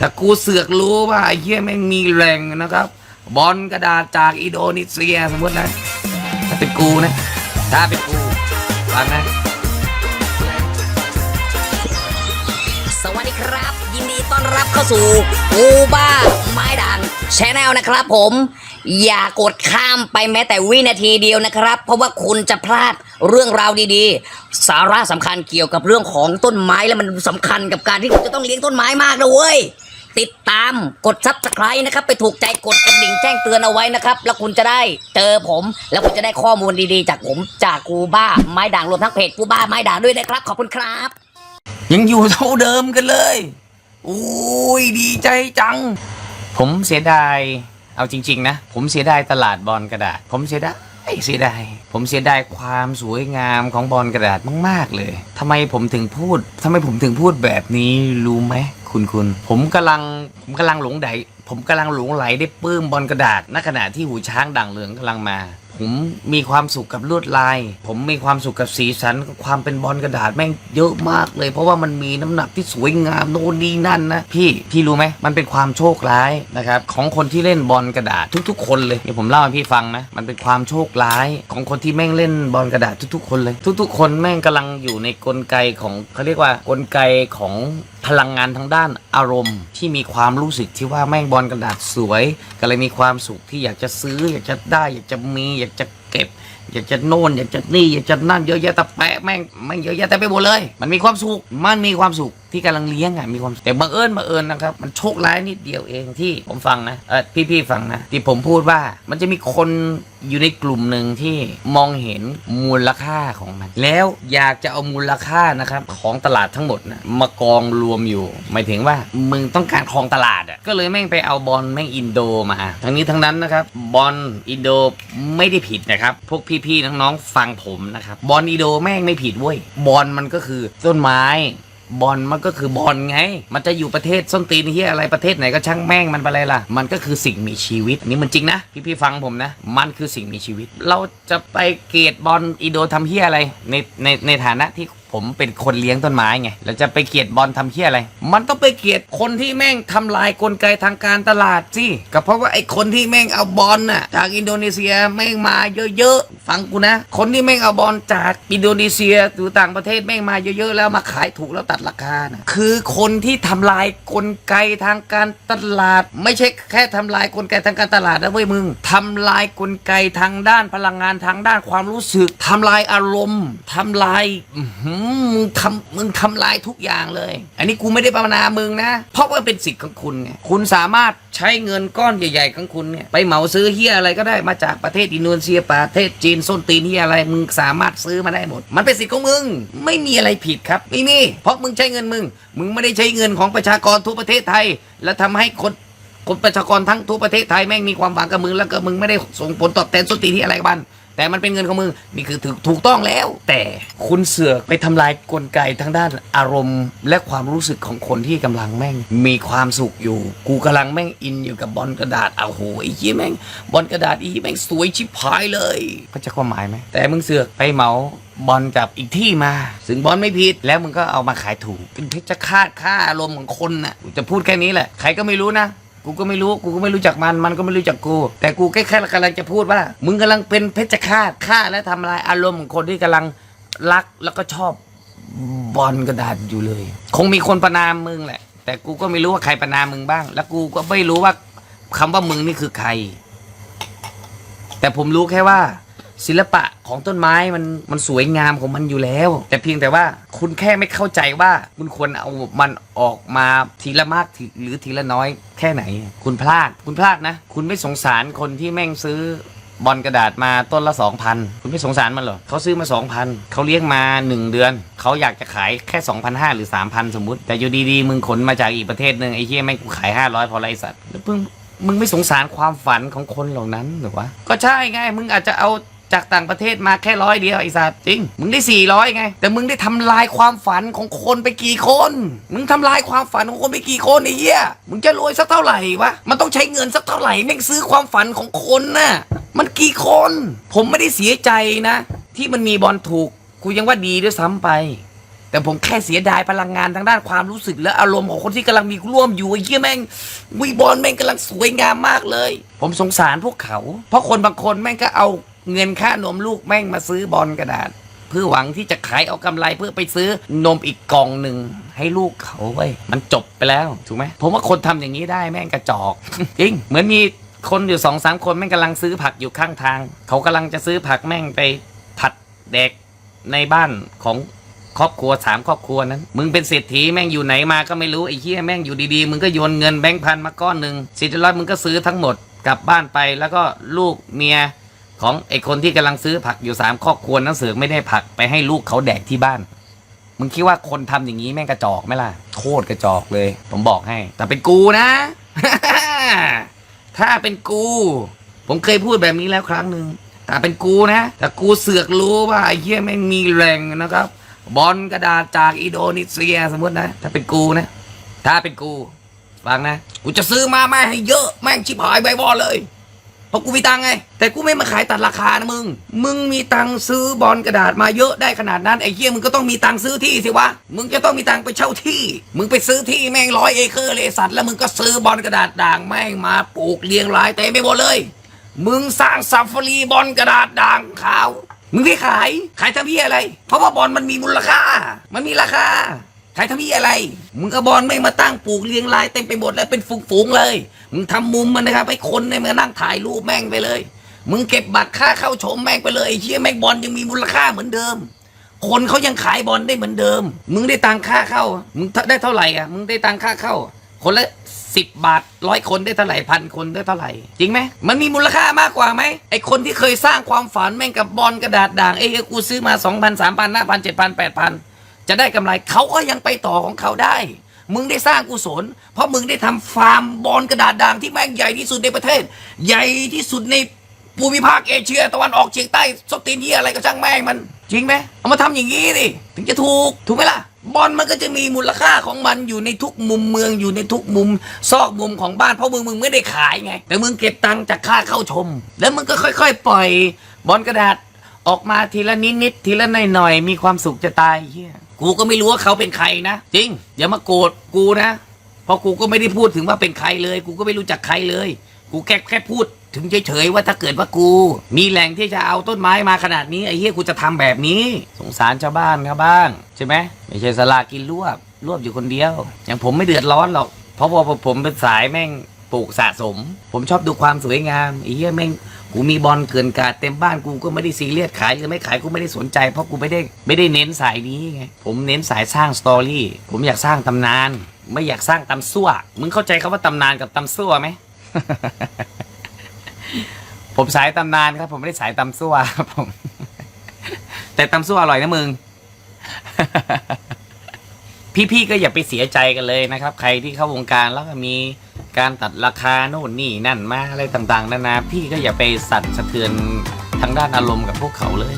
ถ้ากูเสือกรู้ว่าไอ้เหี้ยแม่งมีแรงนะครับ บอลกระดาษจากอินโดนีเซียสมมตินะ ถ้าเป็นกูนะ ถ้าเป็นกูฟังนะ สวัสดีครับ ยินดีต้อนรับเข้าสู่กูบ้าไม้ด่างชแนลนะครับผม อย่ากดข้ามไปแม้แต่วินาทีเดียวนะครับ เพราะว่าคุณจะพลาดเรื่องราวดีๆ สาระสำคัญเกี่ยวกับเรื่องของต้นไม้และมันสำคัญกับการที่คุณจะต้องเลี้ยงต้นไม้มากนะเว้ย ติดตามกดซับสไครต์นะครับ ไปถูกใจกดกระดิ่งแจ้งเตือนเอาไว้นะครับ แล้วคุณจะได้เจอผม แล้วคุณจะได้ข้อมูลดีๆ จากผมจากกูบ้าไม้ด่างรวมทั้งเพจกูบ้าไม้ด่างด้วยนะครับ ขอบคุณครับ ยังอยู่เท่าเดิมกันเลยอุ้ยดีใจจัง ผมเสียดาย เอาจริง ๆ นะ ผมเสียดายตลาดบอลกระดาษ ผมเสียดายเสียดายผมเสียดายความสวยงามของบอลกระดาษมาก ๆ เลยทำไมผมถึงพูดทำไมผมถึงพูดแบบนี้รู้ไหม คุณคุณ ผมกำลังผมกำลังหลงไหลผมกำลังหลงไหลได้ปื้มบอลกระดาษณขณะที่หูช้างด่างเหลืองกำลังมา ผมมีความสุขกับลวดลาย ผมมีความสุขกับสีสันความเป็นบอลกระดาษแม่งเยอะมากเลย เพราะว่ามันมีน้ำหนักที่สวยงามโน่นนี่นั่นนะพี่พี่รู้ไหมมันเป็นความโชคร้ายนะครับของคนที่เล่นบอลกระดาษทุก ๆ คนเลยเดี๋ยวผมเล่าให้พี่ฟังนะมันเป็นความโชคร้ายของคนที่แม่งเล่นบอลกระดาษทุก ๆ คนเลย ทุก ๆ คนแม่งกำลังอยู่ในกลไกของเขาเรียกว่ากลไกของ พลังงานทางด้านอารมณ์ที่มีความรู้สึกที่ว่าแม่งบอลกระดาษสวย ก็เลยมีความสุขที่อยากจะซื้อ อยากจะได้ อยากจะมี อยากจะเก็บอยากจะโน่นอยากจะนี่อยากจะนั่นเยอะแยะแต่แปะแม่งแม่งเยอะแยะแต่ไปหมดเลย มันมีความสุขมันมีความสุขที่กำลังเลี้ยงอะมีความสุขแต่บังเอิญบังเอิญนะครับมันโชคร้ายนิดเดียวเองที่ผมฟังนะเออพี่พี่ๆฟังนะที่ผมพูดว่ามันจะมีคนอยู่ในกลุ่มหนึ่งที่มองเห็นมูลค่าของมัน แล้วอยากจะเอามูลค่านะครับของตลาดทั้งหมดนะมากองรวมอยู่ หมายถึงว่ามึงต้องการครองตลาดอะก็เลยแม่งไปเอาบอลแม่งอินโดมาทั้งนี้ทั้งนั้นนะครับบอลอินโดไม่ได้ผิดนะครับพวกพี่พี่น้องๆฟังผมนะครับบอลอีโดแม่งไม่ผิดเว้ยบอลมันก็คือต้นไม้บอลมันก็คือบอลไง มันจะอยู่ประเทศส้นตีนเฮียอะไรประเทศไหนก็ช่างแม่งมันไปเลยล่ะ มันก็คือสิ่งมีชีวิต นี่มันจริงนะ พี่ๆฟังผมนะ มันคือสิ่งมีชีวิต เราจะไปเกลียดบอลอีโดทำเฮียอะไรในในในฐานะที่ผมเป็นคนเลี้ยงต้นไม้ไงเราจะไปเกลียดบอลทำเฮียอะไร มันต้องไปเกลียดคนที่แม่งทำลายกลไกทางการตลาดสิก็เพราะว่าไอ้คนที่แม่งเอาบอลน่ะจากอินโดนีเซียแม่งมาเยอะๆ ฟังกูนะ คนที่แม่งเอาบอลจากอินโดนีเซียหรือต่างประเทศแม่งมาเยอะๆ แล้วมาขายถูกแล้วตัดราคานะคือคนที่ทำลายกลไกทางการตลาด ไม่ใช่แค่ทำลายกลไกทางการตลาดนะเว้ยมึงทำลายกลไกทางด้านพลังงานทางด้านความรู้สึกทำลายอารมณ์ทำลายอืมึงทำมึงทำลายทุกอย่างเลย อันนี้กูไม่ได้ประนามมึงนะ เพราะว่าเป็นสิทธิ์ของคุณไงคุณสามารถใช้เงินก้อนใหญ่ ๆ ของคุณเนี่ยไปเหมาซื้อเฮียอะไรก็ได้มาจากประเทศอินโดนีเซียประเทศจีนส้นตีนเฮียอะไรมึงสามารถซื้อมาได้หมด มันเป็นสิทธิ์ของมึง ไม่มีอะไรผิดครับไม่มีเพราะมึงใช้เงินมึง มึงไม่ได้ใช้เงินของประชากรทั่วประเทศไทย แล้วทำให้คนคนประชากรทั้งทั่วประเทศไทยแม่งมีความหวังกับมึงแล้วก็มึงไม่ได้ส่งผลตอบแทนส้นตีนที่อะไรกับมัน แต่มันเป็นเงินของมึงนี่คือถูกถูกต้องแล้ว แต่คุณเสือกไปทำลายกลไกทางด้านอารมณ์ และความรู้สึกของคนที่กำลังแม่ง มีความสุขอยู่ กูกำลังแม่งอินอยู่กับบอลกระดาษอ้าวโหไอ้ยี่แม่งบอลกระดาษอีแม่งสวยชิบหายเลยเข้าใจความหมายไหมแต่มึงเสือกไปเหมาบอลกับอีกที่มา ซึ่งบอลไม่ผิด แล้วมึงก็เอามาขายถูกเป็นเพชฌฆาตฆ่าอารมณ์ของคนน่ะกูจะพูดแค่นี้แหละ ใครก็ไม่รู้นะ กูก็ไม่รู้กูก็ไม่รู้จักมันมันก็ไม่รู้จักกู แต่กูแค่แค่กำลังจะพูดว่า มึงกำลังเป็นเพชฌฆาตฆ่าและทำลายอารมณ์ของคนที่กำลังรักแล้วก็ชอบบอลกระดาษอยู่เลย คงมีคนประนามมึงแหละ แต่กูก็ไม่รู้ว่าใครประนามมึงบ้าง แล้วกูก็ไม่รู้ว่าคำว่ามึงนี่คือใคร แต่ผมรู้แค่ว่า ศิลปะของต้นไม้มันมันสวยงามของมันอยู่แล้ว แต่เพียงแต่ว่าคุณแค่ไม่เข้าใจว่าคุณควรเอามันออกมาทีละมากหรือทีละน้อยแค่ไหน คุณพลาดคุณพลาดนะ คุณไม่สงสารคนที่แม่งซื้อบอลกระดาษมาต้นละ 2,000 คุณไม่สงสารมันเหรอเขาซื้อมา 2,000เขาเลี้ยงมา 1 เดือน เขาอยากจะขายแค่ 2,500 หรือ 3,000 สมมุติ แต่อยู่ดีๆ มึงขนมาจากอีกประเทศหนึ่งไอ้เหี้ยแม่งกูขาย 500 พอไรสัตว์แล้วเพิ่งมึงไม่สงสารความฝันของคนเหล่านั้นหรือวะก็ใช่ไงมึงอาจจะเอา จากต่างประเทศมาแค่ร้อยเดียวไอ้สัตว์จริง มึงได้สี่ร้อยไง แต่มึงได้ทำลายความฝันของคนไปกี่คน มึงทำลายความฝันของคนไปกี่คนไอ้เหี้ยมึงจะรวยสักเท่าไหร่วะมันต้องใช้เงินสักเท่าไหร่แม่งซื้อความฝันของคนน่ะมันกี่คน ผมไม่ได้เสียใจนะ ที่มันมีบอลถูกกูยังว่าดีด้วยซ้ำไป แต่ผมแค่เสียดายพลังงานทางด้านความรู้สึกและอารมณ์ของคนที่กำลังมีร่วมอยู่ไอ้เหี้ยแม่งวีบอลแม่งกำลังสวยงามมากเลย ผมสงสารพวกเขา เพราะคนบางคนแม่งก็เอา เงินค่านมลูกแม่งมาซื้อบอลกระดาษ เพื่อหวังที่จะขายเอากำไรเพื่อไปซื้อนมอีกกล่องหนึ่งให้ลูกเขาเว้มันจบไปแล้วถูกไหมผมว่าคนทำอย่างนี้ได้แม่งกระจอก จริง เหมือนมีคนอยู่สองสามคนแม่งกำลังซื้อผักอยู่ข้างทาง เขากำลังจะซื้อผักแม่งไปผัดเด็กในบ้านของครอบครัวสามครอบครัวนั้น มึงเป็นเศรษฐีแม่งอยู่ไหนมาก็ไม่รู้ไอ้เหี้ยแม่งอยู่ดีๆ มึงก็โยนเงินแบงค์พันมาก้อนหนึ่งสิทธิรัตน์มึงก็ซื้อทั้งหมดกลับบ้านไปแล้วก็ลูกเมีย ของไอ้คนที่กำลังซื้อผักอยู่สามครอบครัวนั้นเสือไม่ได้ผักไปให้ลูกเขาแดกที่บ้านมึงคิดว่าคนทำอย่างนี้แม่งกระจอกไหมล่ะโคตรกระจอกเลย ผมบอกให้ แต่เป็นกูนะ ถ้าเป็นกู ผมเคยพูดแบบนี้แล้วครั้งหนึ่งแต่เป็นกูนะแต่กูเสือกรู้ว่าไอ้เหี้ยแม่งมีแรงนะครับ บอลกระดาษจากอินโดนีเซียสมมตินะ ถ้าเป็นกูนะ ถ้าเป็นกูฟังนะ กูจะซื้อมาแม่ให้เยอะแม่งชิบหายใบบอลเลย เพราะกูมีตังไง แต่กูไม่มาขายตัดราคานะมึง มึงมีตังซื้อบอลกระดาษมาเยอะได้ขนาดนั้นไอ้เหี้ยมึงก็ต้องมีตังซื้อที่สิวะ มึงจะต้องมีตังไปเช่าที่ มึงไปซื้อที่แม่งร้อยเอเคอร์เลยสัตว์แล้วมึงก็ซื้อบอลกระดาษด่างแม่งมาปลูกเรียงรายเต็มไปหมดเลย มึงสร้างซัฟฟารีบอลกระดาษด่างขาว มึงไม่ขาย ขายทำเพี้ยอะไร เพราะว่าบอลมันมีมูลค่า มันมีราคา ขายทำเพี้อะไร มึงก็บอลไม่มาตั้งปลูกเรียงรายเต็มไปหมดแล้วเป็นฝูงๆเลย มึงทำมุมมันนะครับให้คนเนี่ยมานั่งถ่ายรูปแม่งไปเลย มึงเก็บบัตรค่าเข้าชมแม่งไปเลยไอ้เชี่ยแม่งบอลยังมีมูลค่าเหมือนเดิม คนเขายังขายบอลได้เหมือนเดิม มึงได้ตังค่าเข้า มึงได้เท่าไหร่อะ มึงได้ตังค่าเข้า คนละสิบบาทร้อยคนได้เท่าไหร่พันคนได้เท่าไหร่ จริงไหมมันมีมูลค่ามากกว่าไหมไอคนที่เคยสร้างความฝันแม่งกับบอลกระดาษด่างเอ้กูซื้อมาสองพันสามพันห้าพันเจ็ดพันแปดพัน จะได้กำไรเขาก็ยังไปต่อของเขาได้ มึงได้สร้างกุศล เพราะมึงได้ทำฟาร์มบอลกระดาษด่างที่แม่งใหญ่ที่สุดในประเทศ ใหญ่ที่สุดในภูมิภาคเอเชียตะวันออกเฉียงใต้สตีนเหียอะไรก็ช่างแม่งมันจริงไหมเอามาทำอย่างนี้ดิถึงจะถูกถูกไหมล่ะบอลมันก็จะมีมูลค่าของมันอยู่ในทุกมุมเมืองอยู่ในทุกมุม ซอกมุมของบ้านเพราะมึงมึงไม่ได้ขายไง แต่มึงเก็บตังค์จากค่าเข้าชม แล้วมึงก็ค่อย ๆ ปล่อย บอลกระดาษออกมาทีละนิดนิดๆทีละหน่อยหน่อยๆมีความสุขจะตายเฮีย กูก็ไม่รู้ว่าเขาเป็นใครนะจริงอย่ามาโกรธกูนะเพราะกูก็ไม่ได้พูดถึงว่าเป็นใครเลย กูก็ไม่รู้จักใครเลย กูแค่แค่พูดถึงเฉยๆว่าถ้าเกิดว่ากู มีแหล่งที่จะเอาต้นไม้มาขนาดนี้ไอ้เหี้ยกูจะทำแบบนี้ สงสารชาวบ้านเขาบ้าง ใช่ไหมไม่ใช่สลากินรวบรวบอยู่คนเดียว อย่างผมไม่เดือดร้อนหรอกเพราะว่าผมเป็นสายแม่งปลูกสะสม ผมชอบดูความสวยงามไอ้เหี้ยแม่ง กูมีบอลเกินกาดเต็มบ้านกูก็ไม่ได้ซีเรียสขายหรือไม่ขายกูไม่ได้สนใจ เพราะกูไม่ได้ไม่ได้เน้นสายนี้ไงผมเน้นสายสร้างสตอรี่ผมอยากสร้างตำนาน ไม่อยากสร้างตำซั่วมึงเข้าใจคาว่าตำนานกับตำซั่วไหมผมสายตำนานครับ ผมไม่ได้สายตำซั่วครับผม แต่ตำซั่วอร่อยนะมึงพี่ๆก็อย่าไปเสียใจกันเลยนะครับ ใครที่เข้าวงการแล้วก็มี การตัดราคาโน่นนี่นั่นมาอะไรต่างๆนานาพี่ก็อย่าไปสั่นสะเทือนทางด้านอารมณ์กับพวกเขาเลย